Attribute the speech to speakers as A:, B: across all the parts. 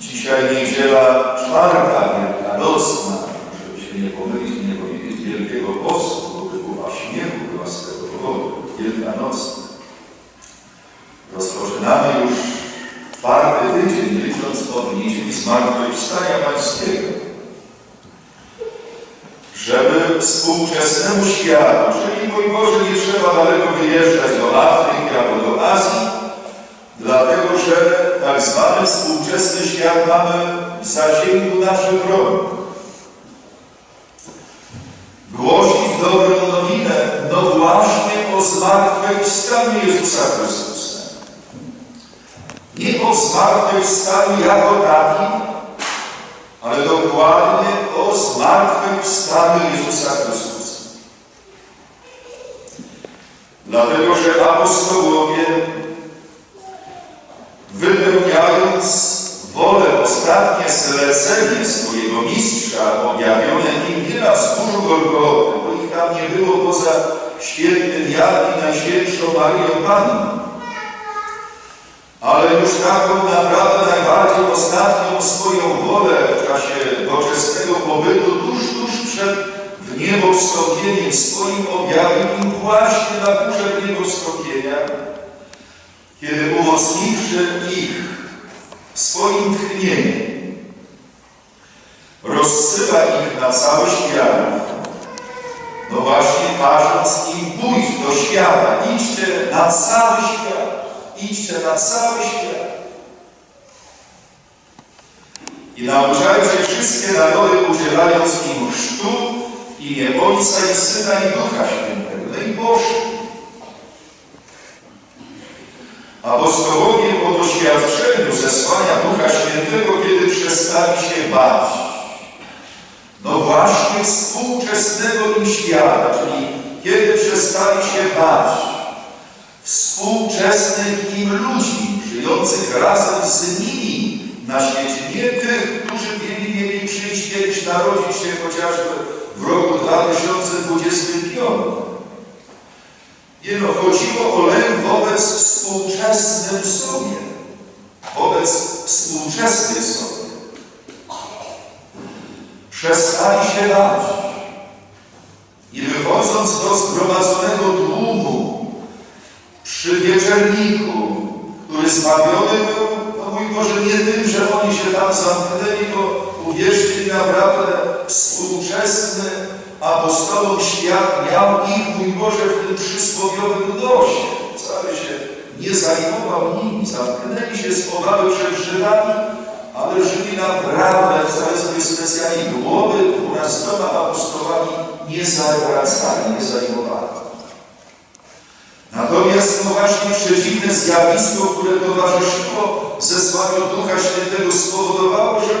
A: Dzisiaj niedziela czwarta, wielkanocna, żeby się nie pomylić, nie powiedzieć Wielkiego Postu, bo by była śmiechu była z tego powodu, wielkanocna. Rozpoczynamy już czwarty tydzień, licząc od niedzieli Zmartwychwstania Pańskiego. Żeby współczesnemu światu, czyli mój Boże, nie trzeba daleko wyjeżdżać do Afryki albo do Azji, dlatego że tak zwany współczesny świat mamy w zasięgu naszych rąk. Głosić dobrą nowinę, no właśnie o zmartwychwstaniu Jezusa Chrystusa. Nie o zmartwychwstaniu jako takim, ale dokładnie o zmartwychwstaniu Jezusa Chrystusa. Dlatego, że apostołowie wypełniając wolę, ostatnie zlecenie swojego mistrza, objawione im nie na wzgórzu Golgoty, bo ich tam nie było poza świętym Janem i Najświętszą Marią Panną. Ale już taką naprawdę najbardziej ostatnią swoją wolę w czasie doczesnego pobytu, tuż, tuż przed wniebowstąpieniem swoim objawił im właśnie na górze wniebowstąpienia, kiedy umocniwszy ich swoim tchnieniem, rozsyła ich na cały świat, no właśnie każąc im pójść do świata, idźcie na cały świat, idźcie na cały świat. I nauczajcie wszystkie narody, udzielając im chrztu w imię Ojca i Syna i Ducha Świętego. No i Boże. Apostołowie po doświadczeniu zesłania Ducha Świętego, kiedy przestali się bać, no właśnie współczesnego im świata, czyli kiedy przestali się bać współczesnych im ludzi, żyjących razem z nimi na świecie, nie tych, którzy mieli, mieli przyjść kiedyś narodzić się chociażby w roku 2025. Nie no, chodziło o lęk wobec współczesnym sobie. Wobec współczesnej sobie. Przestali się bać. I wychodząc do zgromadzonego tłumu przy wieczerniku, który zbawiony był, no mój Boże, nie tym, że oni się tam zamknęli, bo uwierzcie mi naprawdę współczesny apostołom świat miał ich, mój Boże, w tym przysłowiowym nosie. Wcale się nie zajmował nimi, zamknęli się z obawy przed Żydami, ale Żydzi naprawdę wcale sobie specjalnie głowy dwunastoma apostołami nie zawracali, nie zajmowali. Natomiast właśnie przeciwne zjawisko, które towarzyszyło zesłaniu Ducha Świętego spowodowało, że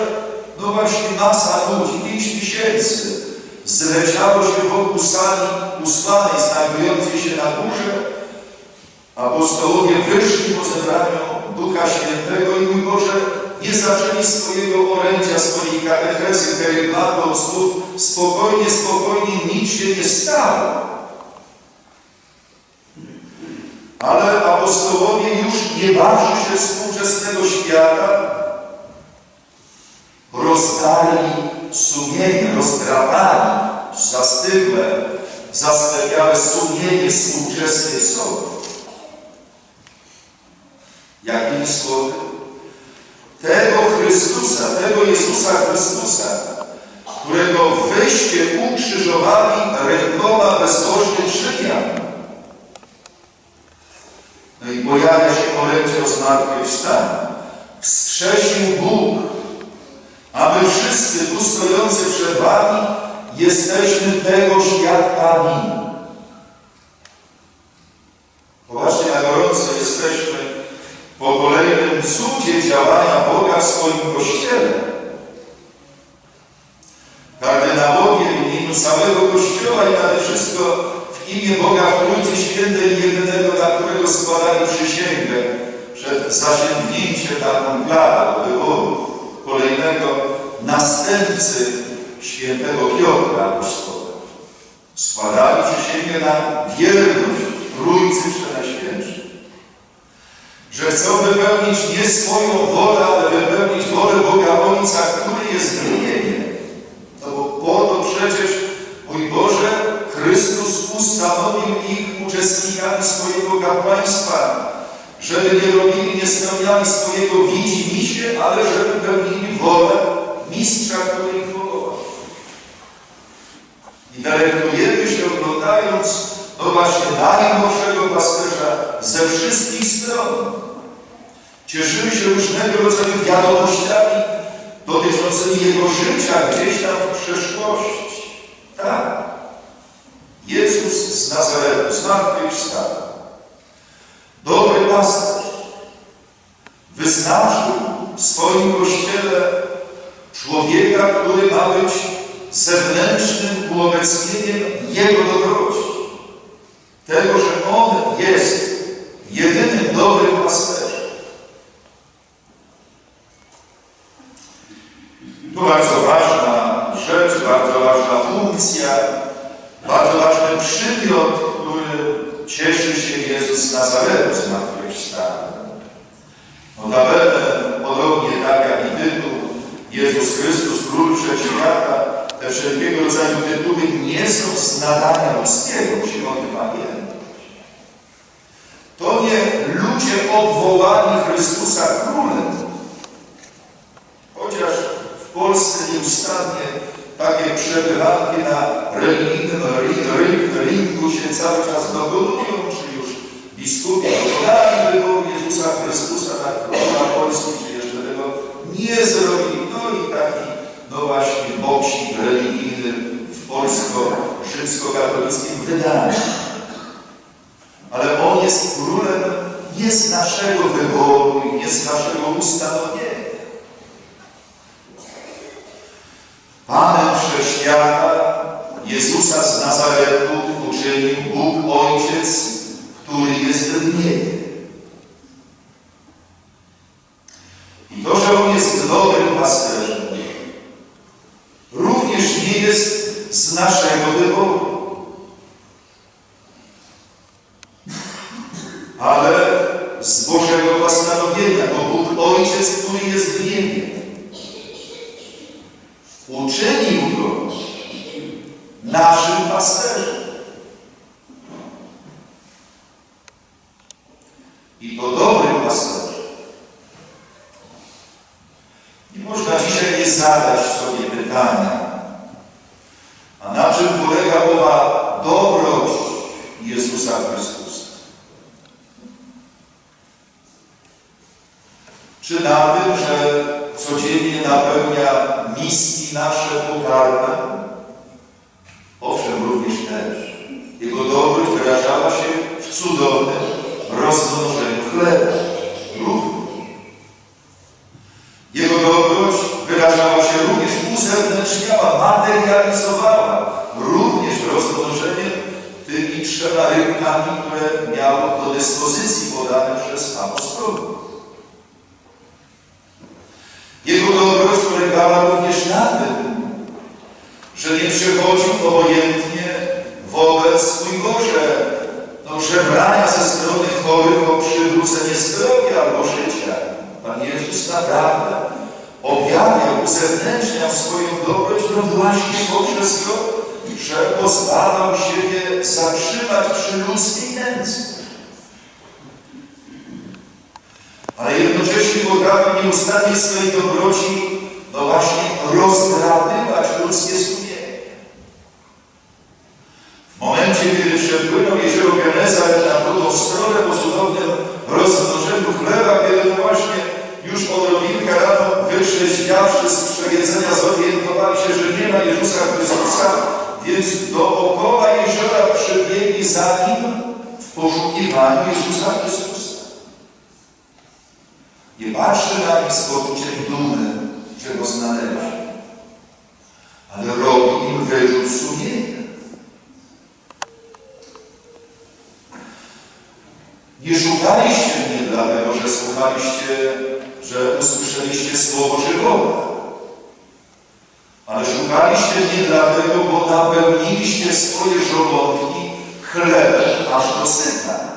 A: no właśnie masa ludzi, pięć tysięcy, zleciało się wokół sali usłanej, znajdującej się na górze. Apostołowie wyszli po zebraniu Ducha Świętego i mój Boże, nie zaczęli swojego orędzia, swojej katechezy, kerygmatu od słów spokojnie, spokojnie, nic się nie stało. Ale apostołowie już nie barzy się współczesnego świata, rozdali sumienie, rozdrapali, zastygłe, zasklepiałe sumienie współczesnej sobie. Jakimi słowy? Tego Chrystusa, tego Jezusa Chrystusa, którego wyście ukrzyżowali rękoma bezbożnych Rzymian. No i pojawia się orędzie o zmartwychwstaniu. Wskrzesił Bóg, a my wszyscy tu stojący przed Wami jesteśmy tego świadkami. Poważnie na gorąco jesteśmy po kolejnym cudzie działania Boga w swoim Kościele. Kardynałowie w imieniu całego Kościoła i nade wszystko w imię Boga w Trójcy Świętej jedynego, na którego składali przysięgę przed zasięgnięciem taką klarą wyboru kolejnego następcy świętego Piotra Apostoła. Składali przysięgę na wierność Trójcy Przenajświętszej że chcą wypełnić nie swoją wolę, ale wypełnić wolę Boga Ojca, który jest w. No bo po to przecież, mój Boże, Chrystus ustanowił ich uczestnikami swojego kapłaństwa, żeby nie robili, nie spełniali swojego widzimisię, ale żeby pełnili wolę mistrza, który ich woła. I delektujemy się oglądając, no właśnie, Dali Bożego Pasterza ze wszystkich stron. Cieszymy się różnego rodzaju wiadomościami dotyczącymi Jego życia gdzieś tam w przeszłości. Tak. Jezus z Nazaretu, zmartwychwstał. Dobry pasterz wyznaczył w swoim Kościele człowieka, który ma być zewnętrznym uobecnieniem Jego dobroci. Tego, że On jest jedynym dobrym pasterzem. Tu bardzo ważna rzecz, bardzo ważna funkcja, bardzo ważny przymiot, który cieszy się Jezus z Nazaretu zmartwychwstałym. Notabene, podobnie tak jak i tytuł Jezus Chrystus, Król Wszechświata, te wszelkiego rodzaju tytuły nie są z nadania ludzkiego, musimy o tym pamiętać. To nie ludzie obwołani Chrystusa Królem, chociaż w Polsce nieustannie takie przebywanki na religijnym rynku się cały czas dokonują, czy już biskupi dokonali wyboru Jezusa Chrystusa na króla Polski, czy jeszcze tego nie zrobili. No i taki, no właśnie, boksik religijny w polsko-rzymsko-katolickim wydaniu. Ale On jest królem nie z naszego wyboru i nie z naszego ustanowienia. Panem Wszechświata Jezusa z Nazaretu uczynił Bóg Ojciec, który jest w niebie. I to, że On jest dobrym pasterzem, z naszego wyboru. Ale z Bożego postanowienia, to Bóg Ojciec, który jest w niebie. Uczynił Go naszym pasterzem. I to dobrym pasterzem. I można dzisiaj nie zadać sobie pytania, a na czym polega owa dobroć Jezusa Chrystusa? Czy na tym, że codziennie napełnia miski nasze pokarmem? Owszem, również też. Jego dobroć wyrażała się w cudownym rozmnożeniu chleba. Również. Jego dobroć wyrażała się również, uzewnętrzniała, materializowała również rozmnożenie tymi trzema rybkami, które miał do dyspozycji podane przez apostołów. Jego dobroć polegała również na tym, że nie przechodził obojętnie wobec swójego, że no, żebrania ze strony chorych o przywrócenie zdrowia albo życia. Pan Jezus naprawdę objawiał, uzewnętrzniał swoją dobroć, no właśnie poprzez to, że pozwalał siebie zatrzymać przy ludzkiej nędzy. ale jednocześnie potrafił nieustannie swojej dobroci, no właśnie, rozdrapywać ludzkie sumienie. W momencie, kiedy przepłynął jezioro Genezar na drugą stronę po cudownym rozmnożeniu chleba, właśnie już odrobinkę rano wytrzeźwiawszy z przejedzenia zorientowali się, że nie ma Jezusa Chrystusa, więc dookoła jeziora przybiegli za nim w poszukiwaniu Jezusa Chrystusa. Nie patrzy na nich z poczuciem dumy, że go znaleźli, ale robi im wyrzut sumienia. Nie szukaliście mnie że usłyszeliście Słowo Żywowe, ale szukaliście mnie dlatego, bo napełniliście swoje żołądki chlebem aż do syta.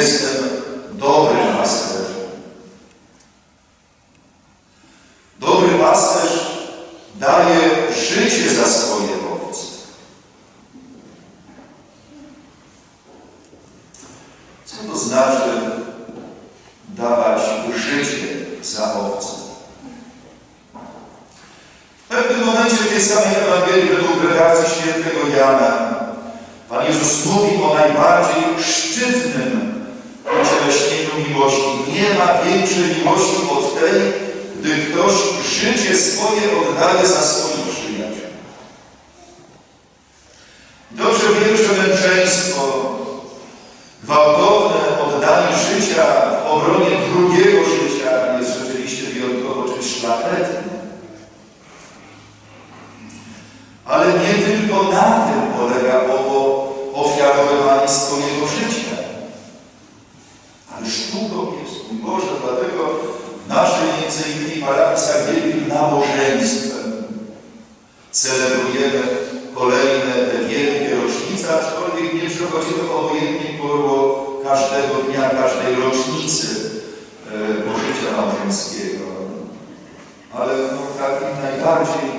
A: Yes. Nie ma większej miłości od tej, gdy ktoś życie swoje oddaje za swoich przyjaciół. Dobrze wiemy, że męczeństwo, gwałtowne oddanie życia w obronie drugiego życia jest rzeczywiście wyjątkowo czymś szlachetnym. Ale nie tylko na tym polega owo ofiarowywanie swojego życia. Ale sztuką jest, mój Boże, dlatego w naszej między innymi parafii wielkim nabożeństwem celebrujemy kolejne te wielkie rocznice, aczkolwiek nie przychodzi to obojętnie koło każdego dnia, każdej rocznicy e, pożycia małżeńskiego. Ale no, takim najbardziej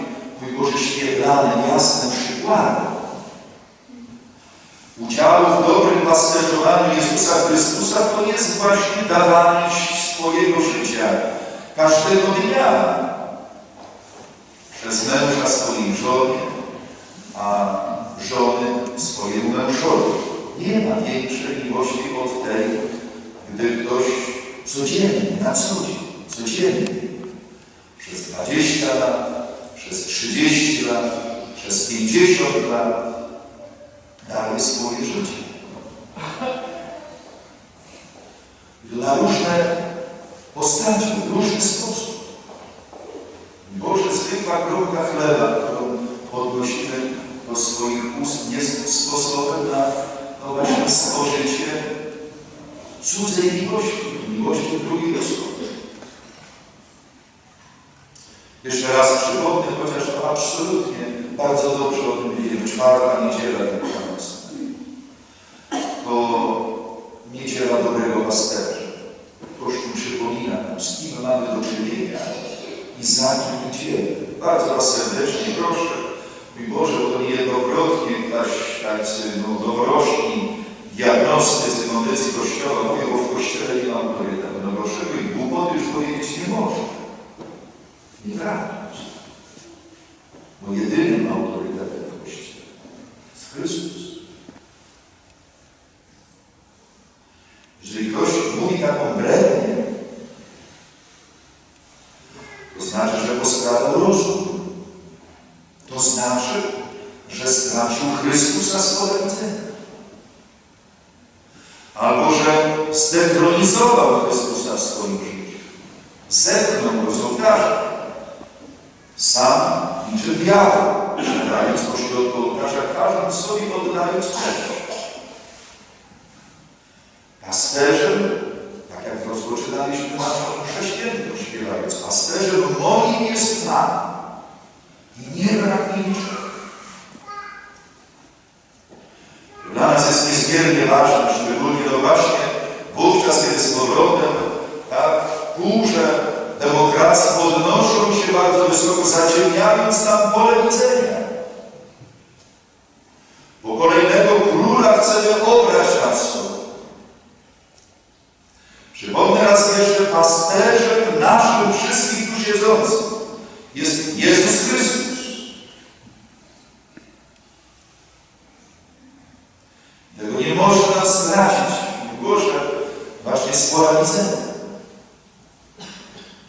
A: mój Boże, świetlanym, jasnym przykładem udziału w dobrym pasterzowaniu Jezusa Chrystusa to jest właśnie dawanie swojego życia każdego dnia przez męża swojej żonie, a żony swojemu mężowi. Nie ma większej miłości od tej, gdy ktoś codziennie, na co dzień, codziennie, przez 20 lat, przez 30 lat, przez 50 lat daje swoje życie. Na różne postacie, w różny sposób. Boże, zwykła kropka chleba, którą podnosimy do swoich ust, jest sposobem na no właśnie stworzycie cudzej miłości, miłości drugiej osoby. Jeszcze raz przypomnę, chociaż to absolutnie bardzo dobrze o tym wiemy. Czwarta niedziela Wielkanoc. To niedziela dobrego pasterza. Kościół przypomina nam, z kim mamy do czynienia i za kim idziemy. Bardzo Was serdecznie proszę, mój Boże, bo niejednokrotnie tacy no, dobrośni diagnostycy kondycji Kościoła mówią, bo w Kościele nie ma autorytetu. No proszę, głupoty już powiedzieć nie może. Nieprawda. Bo jedynym autorytetem w Kościele jest Chrystus. Jeżeli ktoś mówi taką brednię, to znaczy, że postradał rozum. To znaczy, że stracił Chrystusa z pola widzenia. Albo że zdetronizował Chrystusa w swoim życiu. Zepchnął go z ołtarza. Sam liczy wiarę, siadając pośrodku ołtarza, każdym sobie oddając cześć. Pasterzem, tak jak rozpoczynaliśmy naszą przeświętą śpiewając, pasterzem moim jest Pan i nie brak niczego. Dla nas jest niezmiernie ważne, szczególnie no właśnie wówczas, kiedy z powrotem tak, kurze demokracji podnoszą się bardzo wysoko, zaciemniając nam pole widzenia. Bo kolejnego króla chcemy obrać sobą. Przypomnę raz jeszcze, pasterzem naszym wszystkich tu siedzących jest Jezus Chrystus. Tego nie można stracić, Boże, właśnie z pola widzenia.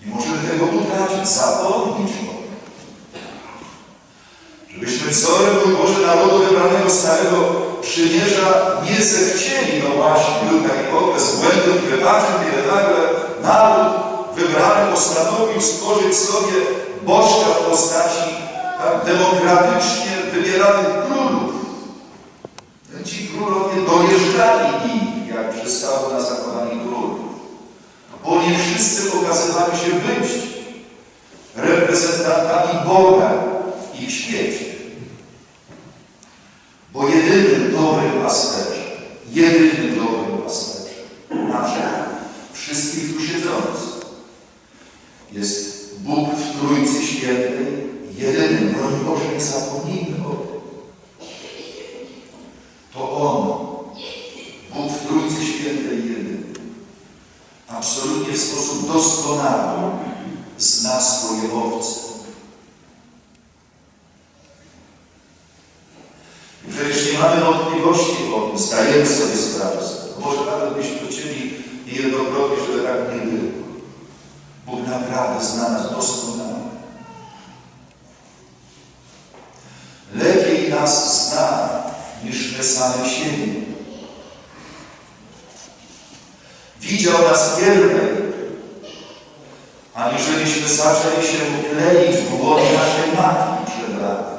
A: Nie możemy tego utracić, zapomnieć o tym. Żebyśmy wzorem, mój Boże, narodu wybranego Starego Przymierza nie zechcieli, no właśnie, był taki okres błędów i wybaczeń, kiedy nagle naród wybrany postanowił stworzyć sobie bożka w postaci tak, demokratycznie wybieranych królów. Ci królowie dojeżdżali ich, jak przystało na zakochanie królów bo nie wszyscy okazywali się być reprezentantami Boga w ich świecie. jedynym dobrym pasterzem. Naszym, wszystkich tu siedzących. Jest Bóg w Trójcy Świętej, jedynym, broń Boże, nie zapomnijmy o tym. To On, Bóg w Trójcy Świętej jedyny, absolutnie w sposób doskonały zna swoje owce. Przecież nie mamy wątpliwości o tym, zdajemy sobie sprawę z tego. Może nawet byśmy chcieli niejednokrotnie, żeby tak nie było. Bóg naprawdę zna nas doskonale. Lepiej nas zna niż my same siebie. Widział nas pierwej, aniżeliśmy zaczęli się kleić w głowie naszej matki przed laty.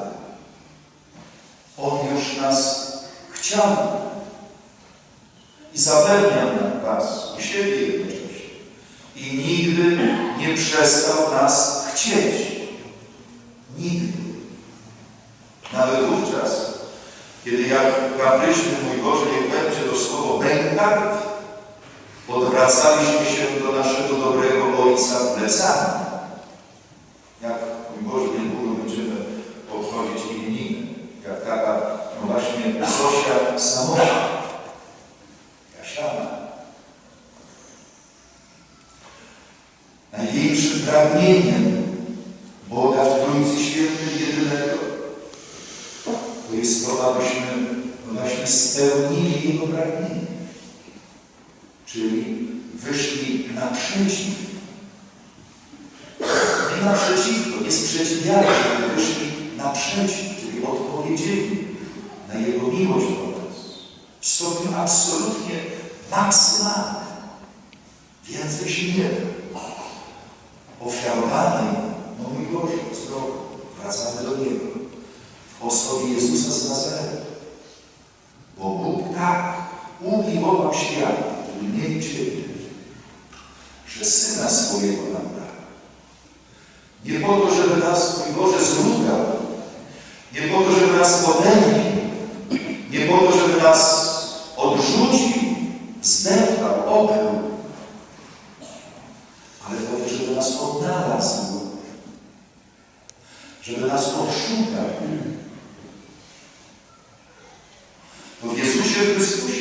A: On już nas chciał i zapewniał nam Was i siebie jednocześnie. I nigdy nie przestał nas chcieć. Nigdy. Nawet wówczas, kiedy jak kapryśmy, mój Boże, niech będzie to słowo bękart, odwracaliśmy się do naszego dobrego Ojca plecami. Jak, mój Boże, niedługo będziemy obchodzić imieniny. Jak taka, no właśnie, Zosia Samocha. Jasiana. Największym pragnieniem Boga w Trójcy Świętej jedynego to jest to, abyśmy no właśnie spełnili Jego pragnienie. Czyli wyszli naprzeciw. Nie naprzeciwko, nie sprzeciwiali się, ale wyszli naprzeciw, czyli odpowiedzieli na Jego miłość do nas. W stopniu absolutnie maksymalnym. Więcej się nie da. Ofiarowanie, no mój Boże, zdrowo, wracamy do Niego. W osobie Jezusa z Nazaretu. Bo Bóg tak umiłował świat, który mnie i Ciebie, że Syna swojego nam dał. Nie po to, żeby nas, mój Boże, zrugał. Nie po to, żeby nas potępił. Nie po to, żeby nas Ale po to, żeby nas odnalazł. Żeby nas odszukał. To w Jezusie Chrystusie